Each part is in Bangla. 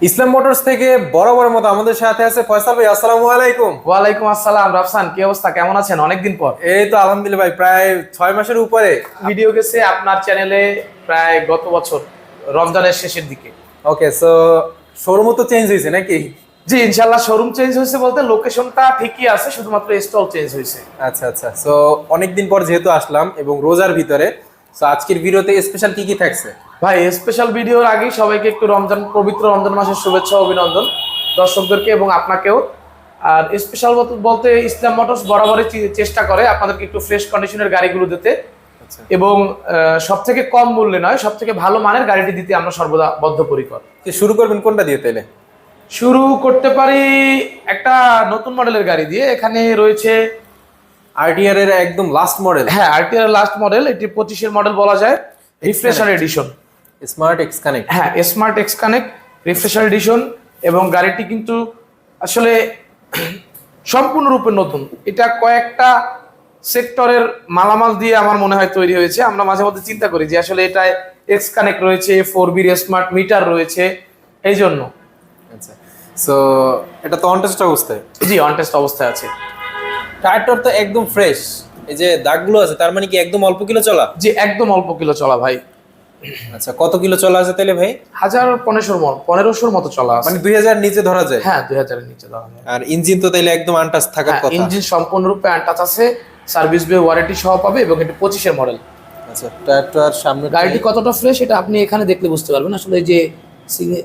ইসলাম মোটরস থেকে বরাবর মতো আমাদের সাথে আছে ফয়সাল ভাই আসসালামু আলাইকুম। ওয়ালাইকুম আসসালাম রাফসান কি অবস্থা? কেমন আছেন? অনেকদিন পর। এই তো আলহামদুলিল্লাহ ভাই প্রায় ছয় মাসের উপরে। ভিডিও গেছে আপনার চ্যানেলে প্রায় গত বছর রমজানের শেষের দিকে। ওকে সো শোরুমও তো চেঞ্জ হয়েছে নাকি? জি ইনশাল্লাহ শোরুম চেঞ্জ হয়েছে বলতে লোকেশনটা ঠিকই আছে শুধুমাত্র স্টল চেঞ্জ হয়েছে। আচ্ছা আচ্ছা সো অনেকদিন পর যেহেতু আসলাম এবং রোজার ভিতরে সো আজকের ভিডিওতে স্পেশাল কি কি থাকছে? ভাই স্পেশাল ভিডিওর আগেই সবাইকে একটু রমজান পবিত্র রমজান মাসের শুভেচ্ছা অভিনন্দন দর্শকদেরকে এবং আপনাকেও। আর স্পেশাল বলতে ইসলাম মোটরস বরাবরই চেষ্টা করে আপনাদেরকে একটু ফ্রেশ কন্ডিশনের গাড়িগুলো দিতে। আচ্ছা। এবং সব থেকে কম মূল্যে নয় সব থেকে ভালো মানের গাড়িটি দিতে আমরা সর্বদা বদ্ধপরিকর। শুরু করবেন কোনটা দিয়ে তাইলে শুরু করতে পারি একটা নতুন মডেলের গাড়ি দিয়ে। এখানে রয়েছে আরটিআর এর একদম লাস্ট মডেল হ্যাঁ আরটিআর লাস্ট মডেল এটি পঁচিশের মডেল বলা যায়। Refresher edition smart X connect হ্যাঁ smart X connect refresher edition এবং গাড়িটি কিন্তু আসলে সম্পূর্ণরূপে নতুন। এটা কয়েকটা সেক্টরের মালামাল দিয়ে আমার মনে হয় তৈরি হয়েছে। আমরা মাঝে মধ্যে চিন্তা করি যে আসলে এটা এক্স কানেক্ট রয়েছে ফোর বির স্মার্ট মিটার রয়েছে এই জন্য আচ্ছা। সো এটা তো অনটেস্ট অবস্থায়? জি অনটেস্ট অবস্থায় আছে। টায়ারটার তো একদম ফ্রেশ এই যে দাগগুলো আছে তার মানে কি একদম অল্প কিলো চলা? যে একদম অল্প কিলো চলা ভাই। আচ্ছা কত কিলো চলা আছে তাহলে ভাই? হাজার পনেরোশোর মতো পনেরোশোর মতো চলা আছে। মানে দুই হাজার নিচে ধরা যায়? হ্যাঁ দুই হাজারের নিচে দেওয়া যায়। আর ইঞ্জিন তো তাইলে একদম আনটাচ থাকার হ্যাঁ, কথা। ইঞ্জিন সম্পূর্ণরূপে আনটাচ আছে সার্ভিস বে ওয়ারেন্টি সহ পাবে এবং এটি পঁচিশের মডেল আচ্ছা টায়ারটার সামনে গাড়িটি কতটা ফ্রেশ এটা আপনি এখানে দেখলে বুঝতে পারবেন। আসলে এই যে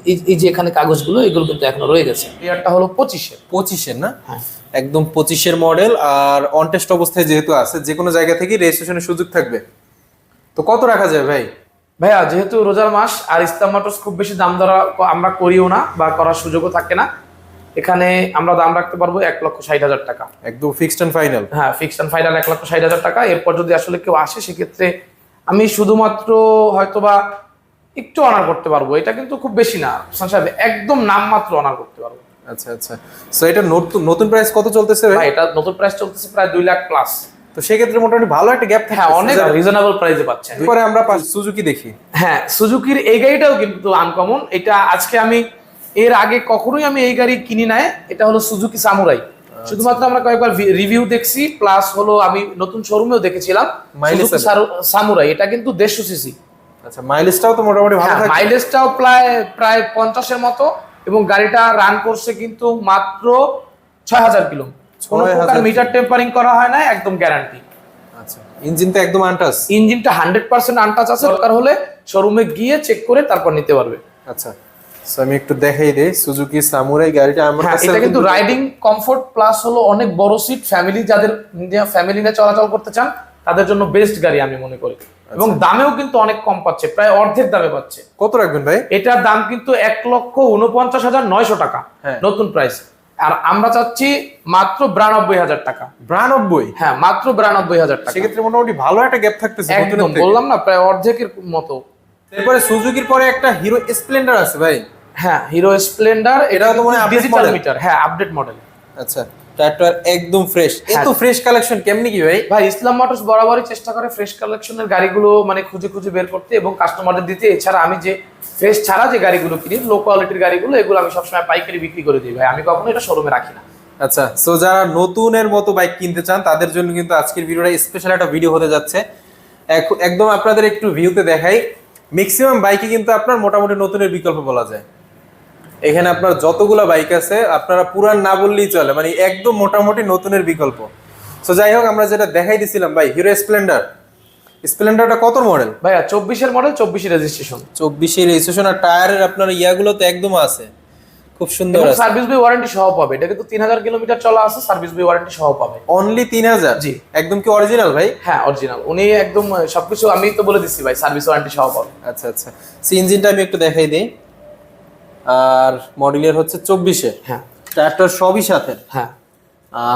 এই- এই যে এখানে কাগজগুলো এগুলো কিন্তু এখনও রয়ে গেছে। ইয়ারটা হলো পঁচিশের। পঁচিশের না? হ্যাঁ। একদম পঁচিশের মডেল আর অনটেস্ট অবস্থায় যেহেতু আছে যে কোনো জায়গা থেকে রেজিস্ট্রেশনের সুযোগ থাকবে। তো কত রাখা যায় ভাই? ভাইয়া যেহেতু রোজার মাস আর ইসলাম মোটরস খুব বেশি দাম দরা আমরা করিও না বা করার সুযোগও থাকে না। এখানে আমরা দাম রাখতে পারব এক লক্ষ ষাট হাজার টাকা। একদম ফিক্সড অ্যান্ড ফাইনাল হ্যাঁ ফিক্সড অ্যান্ড ফাইনাল এক লক্ষ ষাট হাজার টাকা। এরপর যদি আসলে কেউ আসে সেক্ষেত্রে আমি শুধুমাত্র হয়তোবা একটু অনার করতে পারব। এটা কিন্তু খুব বেশি না। হাসান সাহেব একদম নামমাত্র অনার করতে পারব। আচ্ছা আচ্ছা। সো এটা নতুন নতুন প্রাইস কত চলতেছে ভাই? এটা নতুন প্রাইস চলতেছে প্রায় দুই লাখ প্লাস তো সেক্ষেত্রে মোটামুটি ভালো একটা গ্যাপ হ্যাঁ অনেক রিজনেবল প্রাইসে পাচ্ছেন। পরে আমরা সুজুকি দেখি। হ্যাঁ সুজুকির এই গাড়িটাও কিন্তু আনকমন এটা আজকে আমি এর আগে কখনোই আমি এই গাড়ি কিনি নাই। এটা হলো সুজুকি সামুরাই শুধুমাত্র আমরা কয়েকবার রিভিউ দেখছি প্লাস হলো আমি নতুন শোরুমেও দেখেছিলাম। সামুরাই এটা কিন্তু দেড়শো সিসি আচ্ছা মাইলেজটাও তো মোটামুটি ভালো থাকে মাইলেজটাও প্রায় প্রায় পঞ্চাশের মতো এবং গাড়িটা রান করছে কিন্তু মাত্র ছয় হাজার কিলো। কোনো প্রকার মিটার টেম্পারিং করা হয় না একদম গ্যারান্টি আচ্ছা ইঞ্জিন তো একদম আনটাচ ইঞ্জিনটা হান্ড্রেড পার্সেন্ট আনটাচ আছে দরকার হলে শোরুমে গিয়ে চেক করে তারপর নিতে পারবে। আচ্ছা আমি একটু দেখাই দেই সুজুকি সামুরাই গাড়িটা আমার হ্যাঁ কাছে এটা কিন্তু রাইডিং কমফোর্ট প্লাস হলো অনেক বড় সিট ফ্যামিলি যাদের ফ্যামিলি নিয়ে চলাচল করতে চান তাদের জন্য বেস্ট গাড়ি আমি মনে করি। এবং দামেও কিন্তু অনেক কম পাচ্ছে প্রায় অর্ধেক দামে পাচ্ছে। কত রাখবেন ভাই? এটার দাম কিন্তু এক লক্ষ উনপঞ্চাশ হাজার নয়শো টাকা হ্যাঁ। নতুন প্রাইস আর আমরা চাচ্ছি মাত্র বিরানব্বই হাজার টাকা। বিরানব্বই? হ্যাঁ মাত্র বিরানব্বই হাজার টাকা। সেক্ষেত্রে মোটামুটি ভালো একটা গ্যাপ থাকতেছে একদম বললাম না প্রায় অর্ধেকের মতো। এরপরে সুজুকির পরে একটা হিরো স্প্লেন্ডার আছে ভাই। হ্যাঁ হিরো স্প্লেন্ডার এটা তো মনে হয় ডিজিটাল মিটার হ্যাঁ আপডেট মডেল আচ্ছা। টায়ারটার একদম ফ্রেশ এত হ্যাঁ। ফ্রেশ কালেকশন কেমনি কি ভাই? ভাই ইসলাম মোটরস বরাবরই চেষ্টা করে ফ্রেশ কালেকশনের গাড়িগুলো মানে খুঁজে খুঁজে বের করতে এবং কাস্টমারদের দিতে। এছাড়া আমি যে ফ্রেশ ছাড়া যে গাড়িগুলো কিনি লো কোয়ালিটির গাড়িগুলো এগুলো আমি সবসময় পাইকারি বিক্রি করে দিই ভাই। আমি কখনো এটা শোরুমে রাখি না। আচ্ছা সো যারা নতুনের মতো বাইক কিনতে চান তাদের জন্য কিন্তু আজকের ভিডিওটা স্পেশাল একটা ভিডিও হতে যাচ্ছে। এক- একদম আপনাদের একটু ভিউতে দেখাই। ম্যাক্সিমাম বাইকে কিন্তু আপনার মোটামুটি নতুনের বিকল্প বলা যায়। এখানে আপনার যতগুলো বাইক আছে আপনারা পুরান না বললেই চলে। মানে একদম মোটামুটি নতুনের বিকল্প। সো যাই হোক আমরা যেটা দেখাই দিছিলাম ভাই হিরো স্প্লেন্ডার স্প্লেন্ডারটা কত মডেল ভাইয়া চব্বিশের মডেল চব্বিশের রেজিস্ট্রেশন চব্বিশের রেজিস্ট্রেশন আর টায়ারের আপনার ইয়াগুলো তো একদম আছে। খুব সুন্দর আছে। সার্ভিস বই ওয়ারেন্টি সহ পাবে। এটা কিন্তু তিন হাজার কিলোমিটার চলা আছে সার্ভিস বই ওয়ারেন্টি সহ পাবে। অনলি তিন হাজার? জি। একদম কি অরিজিনাল ভাই? হ্যাঁ অরিজিনাল উনি একদম সবকিছু আমি তো বলে দিচ্ছি ভাই সার্ভিস ওয়ারেন্টি সহ পাবে। আচ্ছা আচ্ছা। সি ইঞ্জিনটা আমি একটু দেখাই দিই। আর মডেলের হচ্ছে চব্বিশে। হ্যাঁ। টায়ারটার সবই সাথে। হ্যাঁ।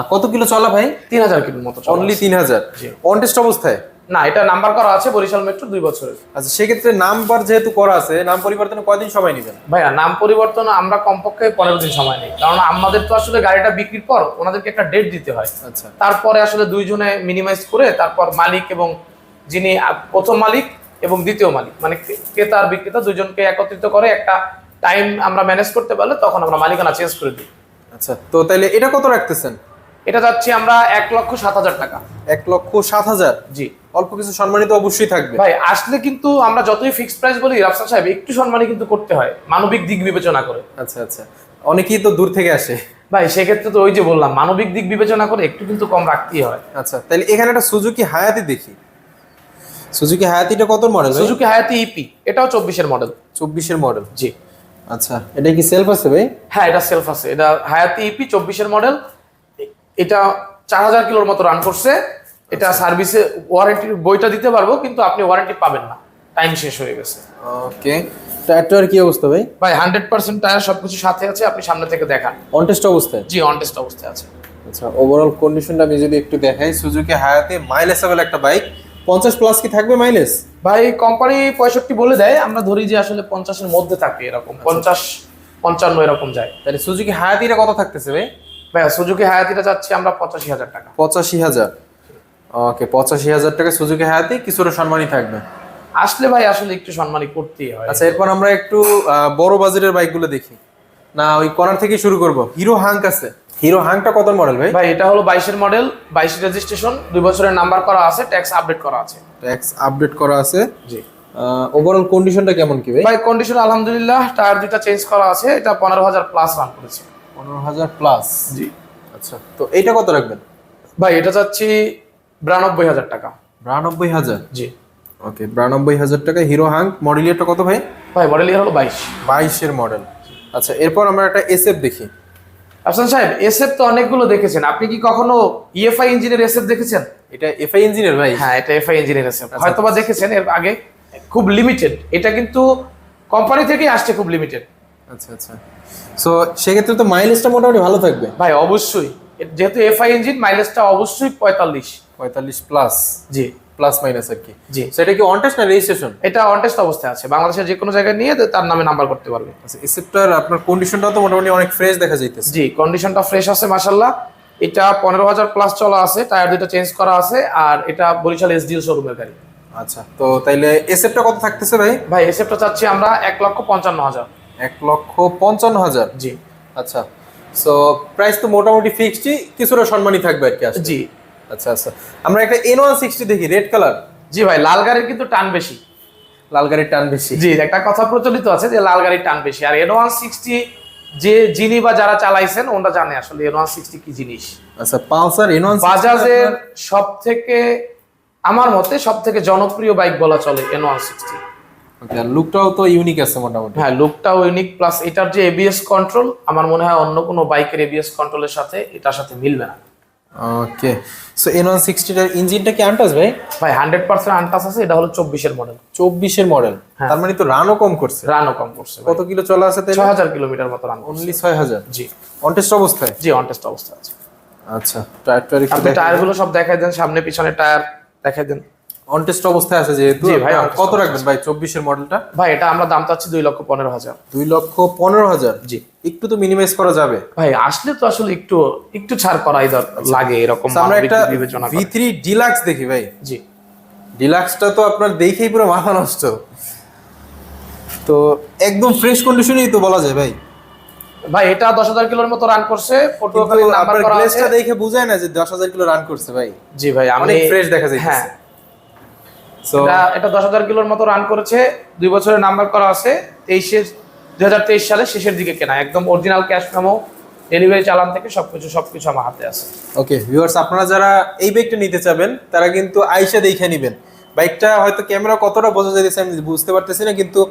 কত কিলো চলা ভাই? তিন হাজার কিলোর মতো অনলি। তিন হাজার। অন টেস্ট অবস্থায়? না এটা নাম্বার করা আছে বরিশাল মেট্রো দুই বছরের। আচ্ছা সেক্ষেত্রে নাম্বার যেহেতু করা আছে নাম পরিবর্তনে কয়দিন সময় নেবেন? ভাইয়া নাম পরিবর্তন আমরা কমপক্ষে পনেরো দিন সময় নেই। কারণ আমাদের তো আসলে গাড়িটা বিক্রির পর ওনাদেরকে একটা ডেট দিতে হয়। আচ্ছা। তারপরে আসলে দুইজনে মিনিমাইজ করে তারপর মালিক এবং যিনি প্রথম মালিক এবং দ্বিতীয় মালিক মানে ক্রে- ক্রেতা আর বিক্রেতা দুজনকে একত্রিত করে একটা টাইম আমরা ম্যানেজ করতে পারলে তখন আমরা মালিকানা চেঞ্জ করে দিই। আচ্ছা তো তাহলে এটা কত রাখতেছেন? এটা যাচ্ছি আমরা এক লক্ষ সাত হাজার টাকা। এক লক্ষ সাত হাজার? জি। অল্প কিছু সম্মানিত অবশ্যই থাকবে। ভাই আসলে কিন্তু আমরা যতই ফিক্সড প্রাইস বলি রাফসান সাহেব একটু সম্মানই কিন্তু করতে হয় মানবিক দিক বিবেচনা করে। আচ্ছা আচ্ছা। অনেকেই তো দূর থেকে আসে। ভাই সেক্ষেত্রে তো ওই যে বললাম মানবিক দিক বিবেচনা করে একটু কিন্তু কম রাখতেই হয়। আচ্ছা তাহলে এখানে একটা সুজুকি হায়াতি দেখি। সুজুকি হায়াতিটা কত মডেল সুজুকি হায়াতি ইপি এটাও চব্বিশের মডেল চব্বিশের মডেল জি। আচ্ছা এটা কি সেলফ আছে ভাই? হ্যাঁ এটা সেলফ আছে। এটা হায়াতি ইপি চব্বিশের মডেল এটা চার হাজার কিলোর মতো রান করছে। এটা সার্ভিসে ওয়ারেন্টি বইটা দিতে পারব কিন্তু আপনি ওয়ারেন্টি পাবেন না। টাইম শেষ হয়ে গেছে। ওকে টায়ারটার কি অবস্থা ভাই? ভাই হান্ড্রেড পার্সেন্ট টায়ার সবকিছু সাথে আছে আপনি সামনে থেকে দেখান। অনটেস্ট অবস্থায়? জি অন টেস্ট অবস্থায় আছে। আচ্ছা ওভারঅল কন্ডিশনটা আমি যদি একটু দেখাই সুজুকি হায়াতে মাইলেজেবল একটা বাইক পঞ্চাশ প্লাস কি থাকবে মাইলেজ ভাই কোম্পানি পঁয়ষট্টি বলে দেয় আমরা ধরি যে আসলে পঞ্চাশের মধ্যে থাকে এরকম। পঞ্চাশ পঞ্চান্ন এরকম যায়। তাহলে সুজুকি হায়াতিটা কত থাকতেছে ভাই? ভাই সুজুকি হায়াতিটা যাচ্ছে আমরা পঁচাশি হাজার টাকা। পঁচাশি হাজার? ওকে পঁচাশি হাজার টাকা সুজুকি হায়াতি কিছুটা সম্মানই থাকবে। আসলে ভাই আসলে একটু সম্মানই করতেই হয়। আচ্ছা এরপর আমরা একটু বড় বাজারের বাইকগুলো দেখি। না ওই কর্নার থেকে শুরু করব। হিরো হাঙ্ক আছে। হিরো হাংটা কত মডেল ভাই? ভাই এটা হলো বাইশের মডেল বাইশ রেজিস্ট্রেশন দুই বছরের নাম্বার করা আছে ট্যাক্স আপডেট করা আছে। ট্যাক্স আপডেট করা আছে। জি। ওভারঅল কন্ডিশনটা কেমন কি ভাই? ভাই কন্ডিশন আলহামদুলিল্লাহ টায়ার দুইটা চেঞ্জ করা আছে এটা পনেরো হাজার প্লাস রান করেছে। পনেরো হাজার প্লাস জি। আচ্ছা তো এইটা কত রাখবেন? ভাই এটা যাচ্ছি বিরানব্বই হাজার টাকা। বিরানব্বই হাজার? জি। ওকে বিরানব্বই হাজার টাকা। হিরো হাঙ্ক মডেল ইয়ারটা কত ভাই? ভাই মডেল ইয়ার হলো বাইশ। বাইশের মডেল আচ্ছা এরপর আমরা একটা এসএফ দেখি। আফসান সাহেব এসএফ তো অনেকগুলো দেখেছেন। আপনি কি কখনো ইএফআই ইঞ্জিনের এসএফ দেখেছেন? এটা এফআই ইঞ্জিনের ভাই। হ্যাঁ এটা এফআই ইঞ্জিনের এসএফ হয়তোবা দেখেছেন এর আগে। খুব লিমিটেড এটা কিন্তু কোম্পানি থেকেই আসছে খুব লিমিটেড আচ্ছা আচ্ছা। সো সেক্ষেত্রে তো মাইলেজটা মোটামুটি ভালো থাকবে। ভাই অবশ্যই। যেহেতু এফআই ইঞ্জিন মাইলেজটা অবশ্যই পঁয়তাল্লিশ। পঁয়তাল্লিশ প্লাস জি। প্লাস মাইনাস আর কি। জি। সেটা কি অনটেস্ট না রেজিস্ট্রেশন এটা অনটেস্ট অবস্থায় আছে। বাংলাদেশের যে কোনো জায়গায় নিয়ে তার নামে নাম্বার করতে পারবে। আচ্ছা এসএফটার আপনার কন্ডিশনটাও তো মোটামুটি অনেক ফ্রেশ দেখা যাইতেছে। জি কন্ডিশনটা ফ্রেশ আছে মাসাল্লাহ এটা পনেরো হাজার প্লাস চলা আছে টায়ার দুটো চেঞ্জ করা আছে আর এটা বরিশাল এসডিএল শোরুমের গাড়ি। আচ্ছা তো তাইলে এসএফটা কত থাকতেছে ভাই? ভাই এসএফটা চাচ্ছি আমরা এক লক্ষ পঞ্চান্ন হাজার। এক লক্ষ পঞ্চান্ন হাজার? জি। আচ্ছা সো প্রাইস তো মোটামুটি ফিক্সডই কিছুটা সম্মানই থাকবে আর কি। জি। আচ্ছা আচ্ছা। আমরা একটা এন ওয়ান সিক্সটি দেখি রেড কালার জি ভাই লাল গাড়ির কিন্তু টান বেশি। লাল গাড়ির টান বেশি। জি একটা কথা প্রচলিত আছে যে লাল গাড়ির টান বেশি। আর এন ওয়ান সিক্সটি যে যিনি বা যারা চালাইছেন ওনারা জানে আসলে এন ওয়ান সিক্সটি কি জিনিস। আচ্ছা পালসার এন ওয়ান বাজাজের সব থেকে আমার মতে সব থেকে জনপ্রিয় বাইক বলা চলে এন ওয়ান সিক্সটি লুকটাও তো ইউনিক আছে মোটামুটি। হ্যাঁ লুকটাও ইউনিক প্লাস এটার যে এবিএস কন্ট্রোল আমার মনে হয় অন্য কোনো বাইকের এবিএস কন্ট্রোলের সাথে এটার সাথে মিলবে না। ওকে সো এন ওয়ান সিক্সটিটার ইঞ্জিনটা কি আনটাস ভাই? ভাই হান্ড্রেড পার্সেন্ট আনটাস আছে এটা হলো চব্বিশের মডেল চব্বিশের মডেল হ্যাঁ। তার মানে তো রানও কম করছে। রানও কম করছে কত কিলো চলে আছে ছয় হাজার কিলোমিটার মতো রান অনলি ছয় হাজার? জি। অনটেস্ট অবস্থায়? জি অনটেস্ট অবস্থায় আছে। আচ্ছা টায়ার টায়ারগুলো সব দেখাই দেন সামনে পিছনে টায়ার দেখাই দেন। অনটেস্ট অবস্থায় আছে যেহেতু ভাই, কত রাখবেন ভাই? চব্বিশের মডেলটা? ভাই এটা আমরা দাম চাচ্ছি দুই লক্ষ পনেরো হাজার। দুই লক্ষ পনেরো হাজার? জি। একটু তো মিনিমাইজ করা যাবে। ভাই আসলে তো আসলে একটু একটু ছাড় করাই লাগে এরকম আমরা একটা বিবেচনা ভি থ্রি ডিলাক্স দেখি ভাই। জি। ডিলাক্সটা তো আপনার দেখেই পুরো মাথা নষ্ট। তো একদম ফ্রেশ কন্ডিশনেই তো বলা যায় ভাই। ভাই এটা দশ হাজার কিলোর মতো রান করছে পটুয়াখালী নাম্বার করা আছে। দেখে বোঝায় না যে দশ হাজার কিলো রান করছে ভাই। জি ভাই অনেক ফ্রেশ দেখা যাচ্ছে হ্যাঁ এটা দশ হাজার কিলোর মতো রান করেছে। দুই বছরের নাম্বার করা আছে। তেইশে দুই হাজার তেইশ সালে শেষের দিকে কেনা। একদম অরিজিনাল ক্যাশ মেমো ডেলিভারি চালান থেকে সবকিছু সবকিছু আমার হাতে আছে। ওকে ভিউয়ার্স আপনারা যারা এই বাইকটা নিতে চাবেন তারা কিন্তু আইসা দেখে নেবেন। বাইকটা হয়তো ক্যামেরা কতটা বোঝা যাইতেছে আমি বুঝতে পারতেছি না কিন্তু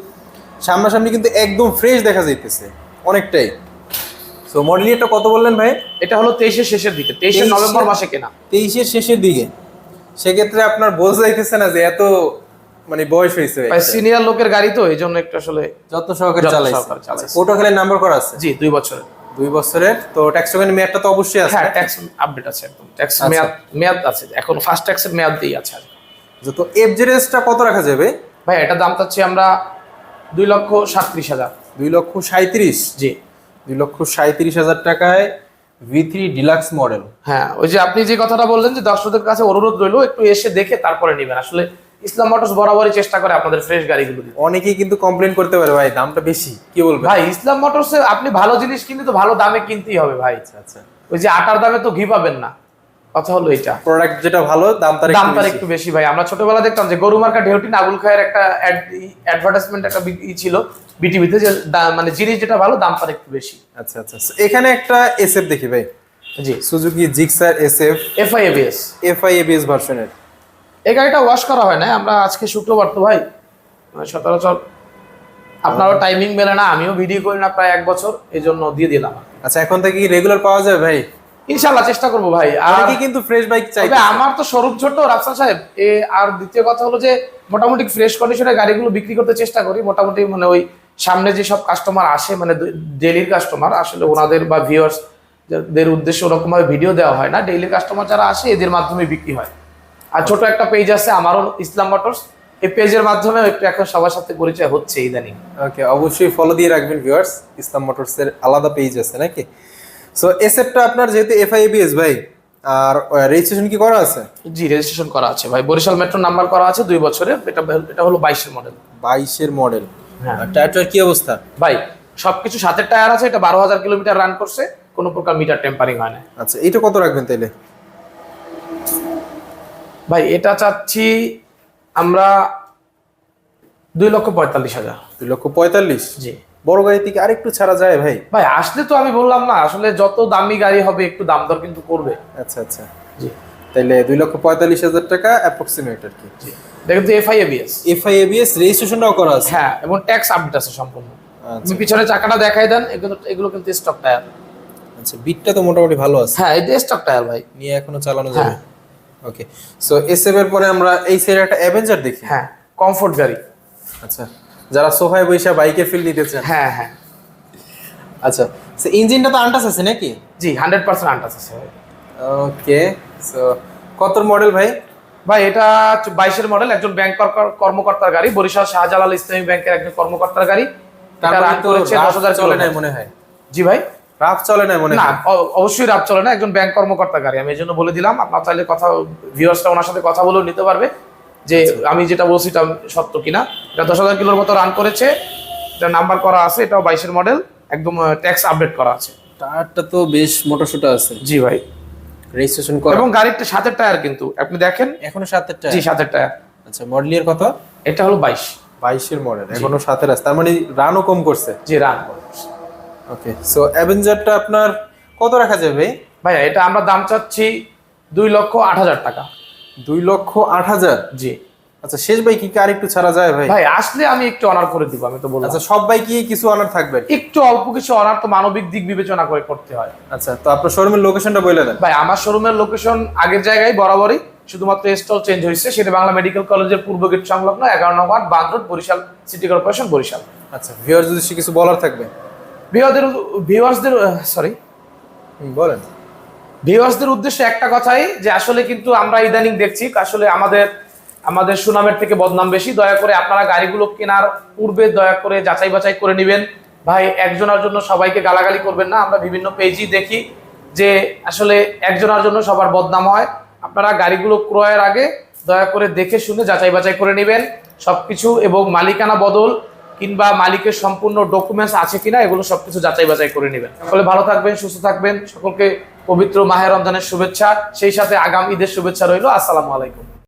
সামনাসামনি কিন্তু একদম ফ্রেশ দেখা যাইতেছে অনেকটাই। সো মডেল এটা কত বললেন ভাই? এটা হলো তেইশের শেষের দিকে। তেইশে নভেম্বর মাসে কেনা। তেইশের শেষের দিকে। সেক্ষেত্রে আপনার বোঝা যাইতেছে না যে এত মানে বয়স হয়েছে সিনিয়র লোকের গাড়ি তো এই জন্য একটু আসলে যত সহকারে যত্ন চালাইছে। সহকারে চালাইছে। নাম্বার করা আছে? জি দুই বছরের। দুই বছরের। তো ট্যাক্স টোকেন মেয়াদটা তো অবশ্যই আছে। হ্যাঁ ট্যাক্স আপডেট আছে একদম। ট্যাক্স আচ্ছা। মেয়াদ মেয়াদ আছে। এখন ফার্স্ট ট্যাক্সের মেয়াদ দিয়ে আছে কি। তো এফজেরেসটা কত রাখা যাবে? ভাই এটা দাম চাচ্ছি আমরা দুই লক্ষ সাতত্রিশ হাজার। দুই লক্ষ সাঁত্রিশ? জি। দুই লক্ষ সাঁত্রিশ হাজার টাকায় ভি থ্রি ডিলাক্স মডেল হ্যাঁ ওই যে আপনি যে কথাটা বললেন যে দর্শকদের কাছে অনুরোধ রইল একটু এসে দেখে তারপরে নেবেন। আসলে ইসলাম মোটরস বরাবরই চেষ্টা করে আপনাদের ফ্রেশ গাড়িগুলো দিতে। অনেকেই কিন্তু কমপ্লেন করতে পারে ভাই দামটা বেশি কি বলবেন? ভাই ইসলাম মোটরসে আপনি ভালো জিনিস কিনতে তো ভালো দামে কিনতেই হবে ভাই। আচ্ছা। ওই যে আটার দামে তো ঘি পাবেন না। কথা হলো এটা। প্রোডাক্ট যেটা ভালো দাম তার দাম তার একটু বেশি ভাই। আমরা ছোটবেলা দেখতাম যে গরু মার্কা ঢেউটি নাগুল খায়ের একটা অ্যাডভার্টাইজমেন্ট একটা ছিল বিটিভিতে যে মানে জিনিস যেটা ভালো দাম তার একটু বেশি। আচ্ছা আচ্ছা। এখানে একটা এসএফ দেখি ভাই। জি। Suzuki Gixxer SF FI ABS FI ABS ভার্সনের এই গাড়িটা ওয়াশ করা হয় না আমরা আজকে শুক্রবার তো ভাই। মানে সচরাচর আপনারও টাইমিং মেলে না আমিও ভিডিও করি না প্রায় এক বছর এই জন্য দিয়ে দিলাম। আচ্ছা এখন থেকে কি রেগুলার পাওয়া যাবে ভাই? ইনশাল্লাহ চেষ্টা করব ভাই। আর অনেকে কিন্তু ফ্রেশ বাইক চাই আমার তো শোরুম ছোট রাফসান সাহেব। এ আর দ্বিতীয় কথা হলো যে মোটামুটি ফ্রেশ কন্ডিশনে গাড়িগুলো বিক্রি করতে চেষ্টা করি। মোটামুটি মানে ওই সামনে যে সব কাস্টমার আসে মানে ডেইলির কাস্টমার আসলে ওনাদের বা ভিউয়ার্স দের উদ্দেশ্যে ওরকম ভাবে ভিডিও দেওয়া হয় না ডেইলি কাস্টমার যারা আসে এদের মাধ্যমে বিক্রি হয়। আর ছোট একটা পেজ আছে আমারও ইসলাম মোটরস। এই পেজের মাধ্যমে একটু এখন সবার সাথে পরিচয় হচ্ছে ইদানিং। ওকে অবশ্যই ফলো দিয়ে রাখবেন ভিউয়ার্স ইসলাম মোটরস এর আলাদা পেজ আছে নাকি? সো এসএফটা আপনার যেহেতু এফআই এবিএস ভাই আর রেজিস্ট্রেশন কি করা আছে? জি রেজিস্ট্রেশন করা আছে ভাই। বরিশাল মেট্রো নাম্বার করা আছে দুই বছরের এটা এটা হলো বাইশের মডেল বাইশের মডেল হ্যাঁ। টায়ারটার কি অবস্থা? ভাই সবকিছু সাতের টায়ার আছে এটা বারো হাজার কিলোমিটার রান করছে কোনো প্রকার মিটার টেম্পারিং হয় না। আচ্ছা এটা কত রাখবেন তাইলে? ভাই এটা চাচ্ছি আমরা দুই লক্ষ পঁয়তাল্লিশ হাজার। দুই লক্ষ পঁয়তাল্লিশ? জি। বড় গাড়ি থেকে আরেকটু ছাড়া যায় ভাই? ভাই আসলে তো আমি বললাম না আসলে যত দামি গাড়ি হবে একটু দাম দর কিন্তু করবে। আচ্ছা আচ্ছা। জি। তাইলে দুই লক্ষ পঁয়তাল্লিশ হাজার টাকা অ্যাপ্রক্সিমেট আর কি? জি। দেখুন তো এফআই এবিএস এফআই এবিএস রেজিস্ট্রেশনটাও করা আছে? হ্যাঁ এবং ট্যাক্স আপডেট আছে সম্পূর্ণ। আচ্ছা। আপনি পিছনে চাকাটা দেখাই দেন এগুলো এগুলো কিন্তু স্টক টায়ার আচ্ছা বিটটা তো মোটামুটি ভালো আছে। হ্যাঁ এটা স্টক টায়ার ভাই। নিয়ে এখনও চালানো যাবে। ওকে সো এসএফ এর পরে আমরা এই একটা অ্যাভেঞ্জার দেখি। হ্যাঁ কমফোর্ট গাড়ি। আচ্ছা। যারা সোফায় বসে বাইকের ফিল নিতে চান হ্যাঁ হ্যাঁ। আচ্ছা সো ইঞ্জিনটা তো আন্টাস আছে নাকি? জি হান্ড্রেড পার্সেন্ট আন্টাস আছে ওকে সো কত মডেল ভাই? ভাই এটা বাইশের মডেল একজন ব্যাংক কর্মকর্তার গাড়ি বরিশাল শাহজালাল ইসলামী ব্যাংকের একজন কর্মকর্তার গাড়ি। চলে নাই মনে হয়। জি ভাই। রাফ চলে নাই মনে না অবশ্যই রাত চলে না একজন ব্যাংক কর্মকর্তা গাড়ি। আমি এই জন্য বলে দিলাম আপনার চাইলে কথা ভিউয়ার্সটা ওনার সাথে কথা বলেও নিতে পারবে। যে আমি যেটা বলছি এটা সত্য কিনা? এটা দশ হাজার কিলোর মতো রান করেছে। এটা নাম্বার করা আছে এটাও বাইশের মডেল একদম ট্যাক্স আপডেট করা আছে। টায়ারটা তো বেশ মোটাসোটা আছে। জি ভাই। রেজিস্ট্রেশন করা। এবং গাড়ির সাতের টায়ার কিন্তু। আপনি দেখেন? এখনও সাতের টায়ার? জি সাতের টায়ার। আচ্ছা মডেলের কত? এটা হলো বাইশ। বাইশের মডেল এখনও সাতের আছে। তার মানে রানও কম করছে। জি রান ওকে সো অ্যাভেঞ্জারটা আপনার কত রাখা যাবে ভাইয়া এটা আমরা দাম চাচ্ছি দুই লক্ষ আট হাজার টাকা। দুই লক্ষ আট হাজার? জি। আচ্ছা শেষ বাইক কি আর একটু ছাড়া যায় ভাই? ভাই আসলে আমি একটু অনার করে দিব আমি তো বললাম। আচ্ছা সব বাইকই কিছু অনার থাকবে? একটু অল্প কিছু অনার তো মানবিক দিক বিবেচনা করে করতে হয়। আচ্ছা তো আপনার শোরুমের লোকেশনটা বলে দেন। ভাই আমার শোরুমের লোকেশন আগের জায়গায় বরাবরই শুধুমাত্র স্টল চেঞ্জ হয়েছে সেটা বাংলা মেডিকেল কলেজের পূর্ব গেট সংলগ্ন এগারো নম্বর বাঁধ বরিশাল সিটি কর্পোরেশন বরিশাল। আচ্ছা ভিউয়ার যদি কিছু বলার থাকবে? ভিওয়ারদের ভিওয়ার্সদের সরি বলেন। ভিউয়ার্সদের উদ্দেশ্যে একটা কথাই, যে আসলে কিন্তু আমরা ইদানিং দেখছি, আসলে আমাদের আমাদের সুনামের থেকে বদনাম বেশি। দয়া করে আপনারা গাড়িগুলো কেনার পূর্বে দয়া করে যাচাই বাছাই করে নেবেন। ভাই, একজনের জন্য সবাইকে গালাগালি করবেন না। আমরা বিভিন্ন পেজই দেখি যে আসলে একজনের জন্য সবার বদনাম হয়। আপনারা গাড়িগুলো ক্রয়ের আগে দয়া করে দেখে শুনে যাচাই বাছাই করে নেবেন। সব কিছু এবং মালিকানা বদল কিংবা মালিকের সম্পূর্ণ ডকুমেন্টস আছে কিনা, এগুলো সবকিছু যাচাই বাছাই করে নেবেন। সকলে ভালো থাকবেন, সুস্থ থাকবেন। সকলকে পবিত্র মাহের রমজানের শুভেচ্ছা সেই সাথে আগাম ঈদের শুভেচ্ছা রইল। আসসালামু আলাইকুম।